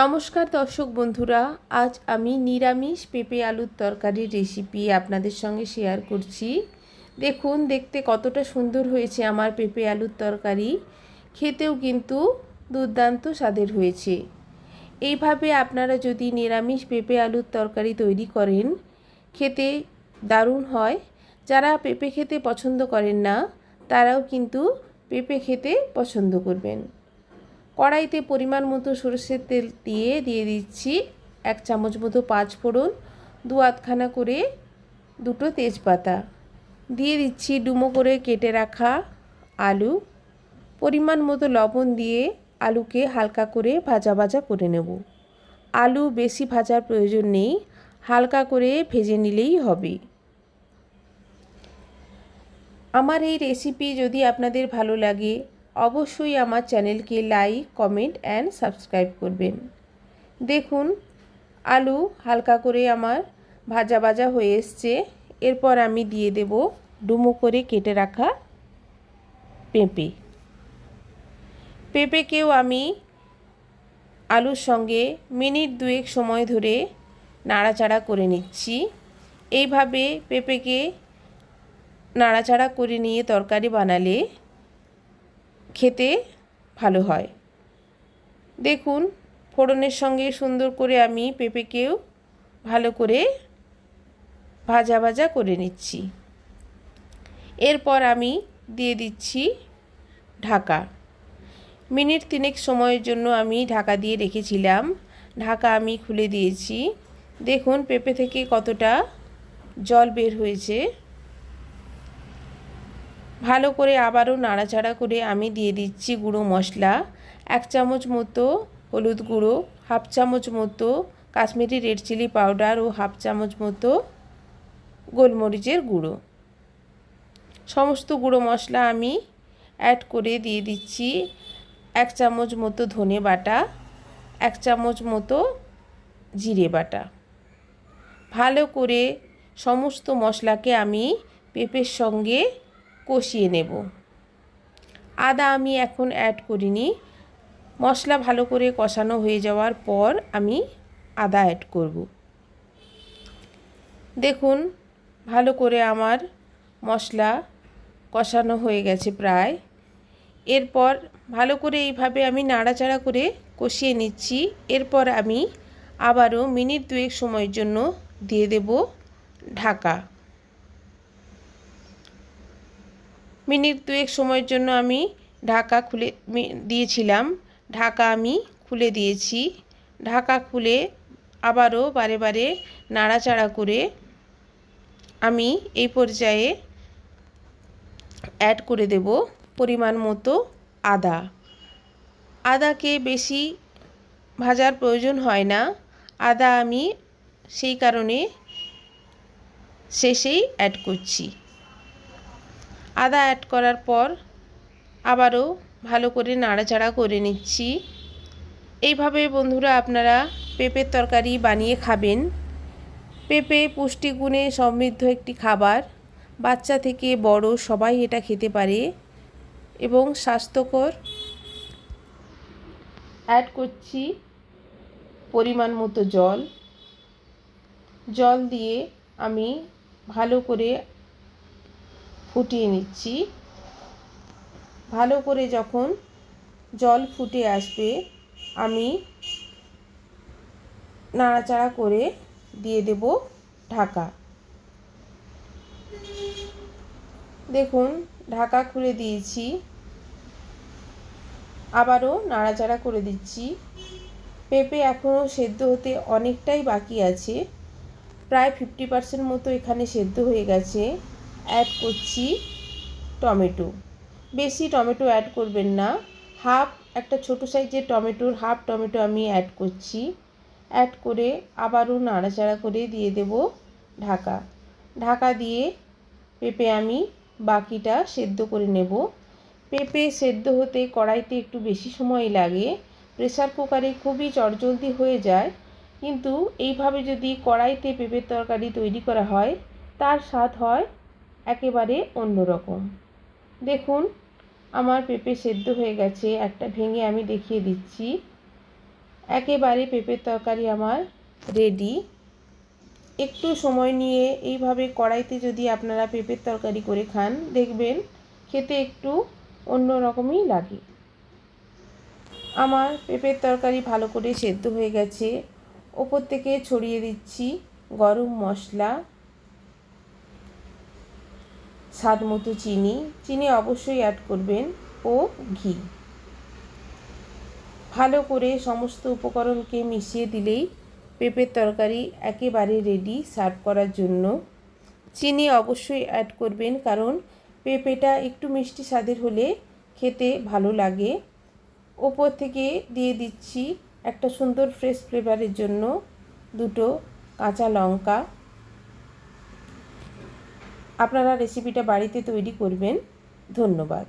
নমস্কার দর্শক বন্ধুরা, আজ আমি নিরামিষ পেঁপে আলুর তরকারির রেসিপি আপনাদের সঙ্গে শেয়ার করছি। দেখুন, দেখতে কতটা সুন্দর হয়েছে আমার পেঁপে আলুর তরকারি। খেতেও কিন্তু দুর্দান্ত স্বাদের হয়েছে। এইভাবে আপনারা যদি নিরামিষ পেঁপে আলুর তরকারি তৈরি করেন, খেতে দারুণ হয়। যারা পেঁপে খেতে পছন্দ করেন না, তারাও কিন্তু পেঁপে খেতে পছন্দ করবেন। কড়াইতে পরিমাণ মতো সরষের তেল দিয়ে দিয়ে দিচ্ছি। এক চামচ মতো পাঁচ ফোড়ন, দু আধখানা করে দুটো তেজপাতা। দিয়ে দিচ্ছি ডুমো করে কেটে রাখা আলু। পরিমাণ মতো লবণ দিয়ে আলুকে হালকা করে ভাজা ভাজা করে নেব। আলু বেশি ভাজার প্রয়োজন নেই, হালকা করে ভেজে নিলেই হবে। আমার এই রেসিপি যদি আপনাদের ভালো লাগে অবশ্যই আমার চ্যানেলকে লাইক, কমেন্ট অ্যান্ড সাবস্ক্রাইব করবেন। দেখুন, আলু হালকা করে আমার ভাজা ভাজা হয়ে এসছে। এরপর আমি দিয়ে দেব ডুমো করে কেটে রাখা পেঁপে। পেঁপেকেও আমি আলুর সঙ্গে মিনিট দুয়েক সময় ধরে নাড়াচাড়া করে নিচ্ছি। এইভাবে পেঁপেকে নাড়াচাড়া করে নিয়ে তরকারি বানালে খেতে ভালো হয়। দেখুন, ফোড়নের সঙ্গে সুন্দর করে আমি পেঁপেকেও ভালো করে ভাজা ভাজা করে নিচ্ছি। এরপর আমি দিয়ে দিচ্ছি ঢাকা। মিনিট তিনেক সময়ের জন্য আমি ঢাকা দিয়ে রেখেছিলাম। ঢাকা আমি খুলে দিয়েছি। দেখুন, পেঁপে থেকে কতটা জল বের হয়েছে। ভালো করে আবারও নাড়াচাড়া করে আমি দিয়ে দিচ্ছি গুঁড়ো মশলা। এক চামচ মতো হলুদ গুঁড়ো, হাফ চামচ মতো কাশ্মীরি রেড চিলি পাউডার ও হাফ চামচ মতো গোলমরিচের গুঁড়ো। সমস্ত গুঁড়ো মশলা আমি অ্যাড করে দিয়ে দিচ্ছি এক চামচ মতো ধনে বাটা, এক চামচ মতো জিরে বাটা। ভালো করে সমস্ত মশলাকে আমি পেঁপের সঙ্গে কষিয়ে নেব। আদা আমি এখন অ্যাড করিনি। মশলা ভালো করে কষানো হয়ে যাওয়ার পর আমি আদা অ্যাড করব। দেখুন, ভালো করে আমার মশলা কষানো হয়ে গেছে প্রায়। এরপর ভালো করে এইভাবে আমি নাড়াচাড়া করে কষিয়ে নিচ্ছি। এরপর আমি আবারও মিনিট দুয়েক সময়ের জন্য দিয়ে দেব ঢাকা। মিনিট দুয়েক সময়ের জন্য আমি ঢাকা খুলে দিয়েছিলাম। ঢাকা আমি খুলে দিয়েছি। ঢাকা খুলে আবারও বারে বারে নাড়াচাড়া করে আমি এই পর্যায়ে অ্যাড করে দেব পরিমাণ মতো আদা। আদাকে বেশি ভাজার প্রয়োজন হয় না। আদা আমি সেই কারণে শেষেই অ্যাড করছি। আদা অ্যাড করার পর আবারও ভালো করে নাড়াচাড়া করে নিচ্ছি। এইভাবে বন্ধুরা আপনারা পেঁপের তরকারি বানিয়ে খাবেন। পেঁপে পুষ্টিগুণে সমৃদ্ধ একটি খাবার। বাচ্চা থেকে বড় সবাই এটা খেতে পারে এবং স্বাস্থ্যকর। অ্যাড করছি পরিমাণ মতো জল। জল দিয়ে আমি ভালো করে ফুটিয়ে নিচ্ছি। ভালো করে যখন জল ফুটে আসবে, আমি নাড়াচাড়া করে দিয়ে দেব ঢাকা। দেখুন, ঢাকা খুলে দিয়েছি। আবারও নাড়াচাড়া করে দিচ্ছি। পেঁপে এখনও সেদ্ধ হতে অনেকটাই বাকি আছে। প্রায় ফিফটি পার্সেন্ট মতো এখানে সেদ্ধ হয়ে গেছে। অ্যাড করছি টমেটো। বেশি টমেটো অ্যাড করবেন না। হাফ একটা ছোটো সাইজের টমেটোর হাফ টমেটো আমি অ্যাড করছি। অ্যাড করে আবারও নাড়াচাড়া করে দিয়ে দেব ঢাকা। ঢাকা দিয়ে পেঁপে আমি বাকিটা সেদ্ধ করে নেব। পেঁপে সেদ্ধ হতে কড়াইতে একটু বেশি সময় লাগে। প্রেসার কুকারে খুবই চটজলদি হয়ে যায়। কিন্তু এইভাবে যদি কড়াইতে পেঁপের তরকারি তৈরি করা হয়, তার স্বাদ হয় একেবারে অন্যরকম। দেখুন, আমার পেঁপে সেদ্ধ হয়ে গেছে, একটা ভেঙে আমি দেখিয়ে দিচ্ছি। একেবারে পেঁপের তরকারি আমার রেডি একটু সময় নিয়ে এইভাবে কড়াইতে যদি আপনারা পেঁপের তরকারি করে খান, দেখবেন খেতে একটু অন্য রকমই লাগে। আমার পেঁপের তরকারি ভালো করে সেদ্ধ হয়ে গেছে। ওপর থেকে ছড়িয়ে দিচ্ছি গরম মশলা। স্বাদ মতো চিনি। চিনি অবশ্যই অ্যাড করবেন ও ঘি। ভালো করে সমস্ত উপকরণকে মিশিয়ে দিলেই পেঁপের তরকারি একেবারে রেডি সার্ভ করার জন্য। চিনি অবশ্যই অ্যাড করবেন কারণ পেঁপেটা একটু মিষ্টি স্বাদের হলে খেতে ভালো লাগে। ওপর থেকে দিয়ে দিচ্ছি একটা সুন্দর ফ্রেশ ফ্লেভারের জন্য দুটো কাঁচা লঙ্কা। আপনারা রেসিপিটা বাড়িতে তৈরি করবেন। ধন্যবাদ।